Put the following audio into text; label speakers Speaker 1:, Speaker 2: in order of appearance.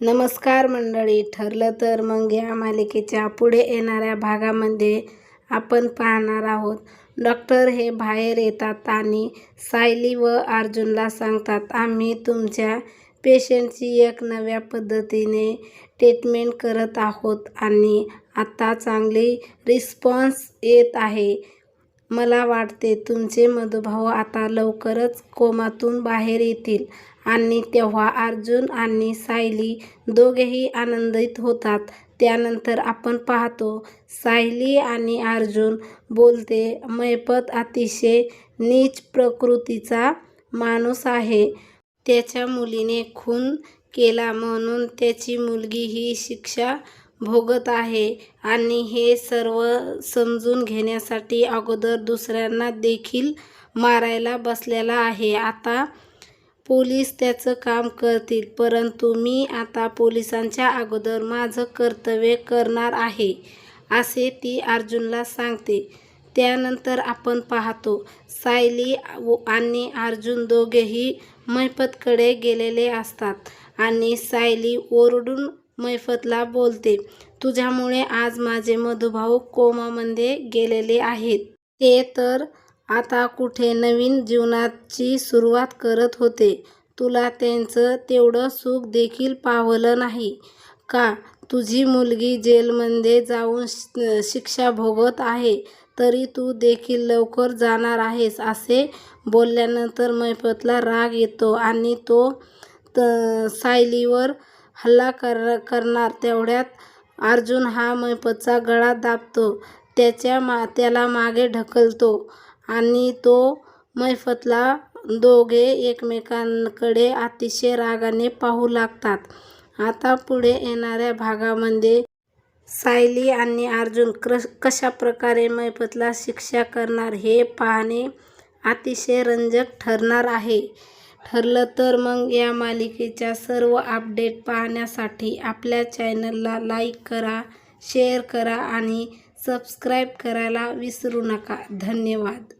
Speaker 1: नमस्कार मंडळी. ठरलं तर मग या मालिकेच्या पुढे येणाऱ्या भागामध्ये आपण पाहणार आहोत. डॉक्टर हे बाहेर येतात आणि सायली व अर्जुनला सांगतात आम्ही तुमच्या पेशंटची एक नव्या पद्धतीने ट्रीटमेंट करत आहोत आणि आता चांगली रिस्पॉन्स येत आहे. मला वाटते तुमचे मधुभाऊ आता लवकरच कोमातून बाहेर येतील. आणि तेव्हा अर्जुन आणि सायली दोघेही आनंदित होतात. त्यानंतर आपण पाहतो सायली आणि अर्जुन बोलते मैपत अतिशय नीच प्रकृतीचा माणूस आहे. त्याच्या मुलीने खून केला म्हणून त्याची मुलगी ही शिक्षा भोगत आहे आणि हे सर्व समजून घेण्यासाठी अगोदर दुसऱ्यांना देखील मारायला बसलेला आहे. आता पोलीस त्याचं काम करतील परंतु मी आता पोलिसांच्या अगोदर माझं कर्तव्य करणार आहे असे ती अर्जुनला सांगते. त्यानंतर आपण पाहतो सायली व- आणि अर्जुन दोघेही मैफतकडे गेलेले असतात आणि सायली ओरडून मैफतला बोलते तुझ्यामुळे आज माझे मधुभाऊ कोमामध्ये गेलेले आहेत. ते तर आता कुठे नवीन जीवनाची सुरुवात करत होते. तुला त्यांचं तेवढं सुख देखील पावलं नाही. का तुझी मुलगी जेलमध्ये जाऊन शिक्षा भोगत आहे तरी तू देखील लवकर जाणार आहेस असे बोलल्यानंतर मैफतला राग येतो आणि तो त सायलीवर हल्ला कर करणार. तेवढ्यात अर्जुन हा मैफतचा गळा दाबतो. त्याच्या मा त्याला मागे ढकलतो आणि तो मैफतला दोघे एकमेकांकडे अतिशय रागाने पाहू लागतात. आता पुढे येणाऱ्या भागामध्ये सायली आणि अर्जुन क्र कशा प्रकारे मैफतला शिक्षा करणार हे पाहणे अतिशय रंजक ठरणार आहे. ठरलं तर मग या मालिकेच्या सर्व अपडेट पाहण्यासाठी आपल्या चॅनलला लाईक करा शेअर करा आणि सबस्क्राईब करायला विसरू नका. धन्यवाद.